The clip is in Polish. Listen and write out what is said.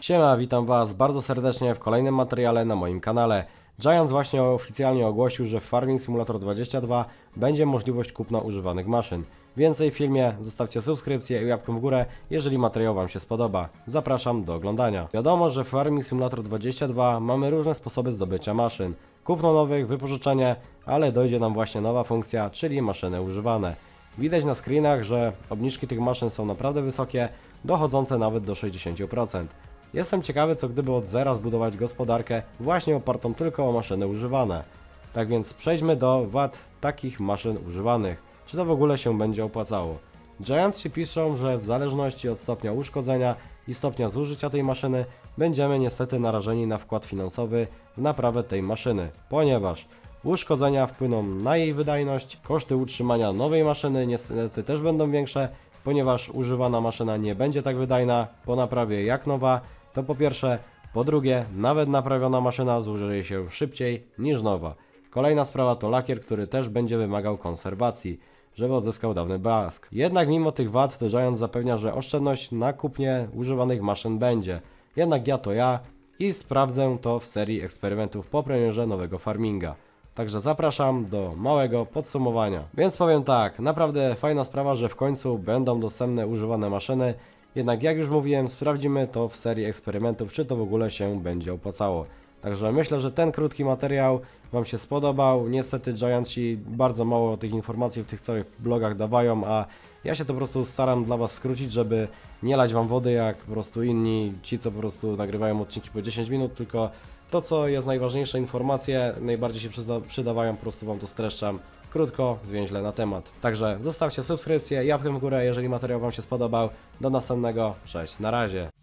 Siema, witam Was bardzo serdecznie w kolejnym materiale na moim kanale. Giants właśnie oficjalnie ogłosił, że w Farming Simulator 22 będzie możliwość kupna używanych maszyn. Więcej w filmie, zostawcie subskrypcję i łapkę w górę, jeżeli materiał Wam się spodoba. Zapraszam do oglądania. Wiadomo, że w Farming Simulator 22 mamy różne sposoby zdobycia maszyn. Kupno nowych, wypożyczenie, ale dojdzie nam właśnie nowa funkcja, czyli maszyny używane. Widać na screenach, że obniżki tych maszyn są naprawdę wysokie, dochodzące nawet do 60%. Jestem ciekawy, co gdyby od zera zbudować gospodarkę właśnie opartą tylko o maszyny używane. Tak więc przejdźmy do wad takich maszyn używanych. Czy to w ogóle się będzie opłacało? Giants się piszą, że w zależności od stopnia uszkodzenia i stopnia zużycia tej maszyny będziemy niestety narażeni na wkład finansowy w naprawę tej maszyny, ponieważ uszkodzenia wpłyną na jej wydajność, koszty utrzymania nowej maszyny niestety też będą większe, ponieważ używana maszyna nie będzie tak wydajna po naprawie jak nowa, to po pierwsze, po drugie, nawet naprawiona maszyna zużyje się szybciej niż nowa. Kolejna sprawa to lakier, który też będzie wymagał konserwacji, żeby odzyskał dawny blask. Jednak mimo tych wad, to Giant zapewnia, że oszczędność na kupnie używanych maszyn będzie. Jednak ja to ja i sprawdzę to w serii eksperymentów po premierze nowego farminga. Także zapraszam do małego podsumowania. Więc powiem tak, naprawdę fajna sprawa, że w końcu będą dostępne używane maszyny. Jednak jak już mówiłem, sprawdzimy to w serii eksperymentów, czy to w ogóle się będzie opłacało. Także myślę, że ten krótki materiał Wam się spodobał. Niestety Giantsi bardzo mało tych informacji w tych całych blogach dawają, a ja się to po prostu staram dla Was skrócić, żeby nie lać Wam wody jak po prostu inni, ci co po prostu nagrywają odcinki po 10 minut, tylko to co jest najważniejsze, informacje najbardziej się przyda przydawają, po prostu Wam to streszczam krótko, zwięźle na temat. Także zostawcie subskrypcję łapkę w górę, jeżeli materiał Wam się spodobał. Do następnego, cześć, na razie.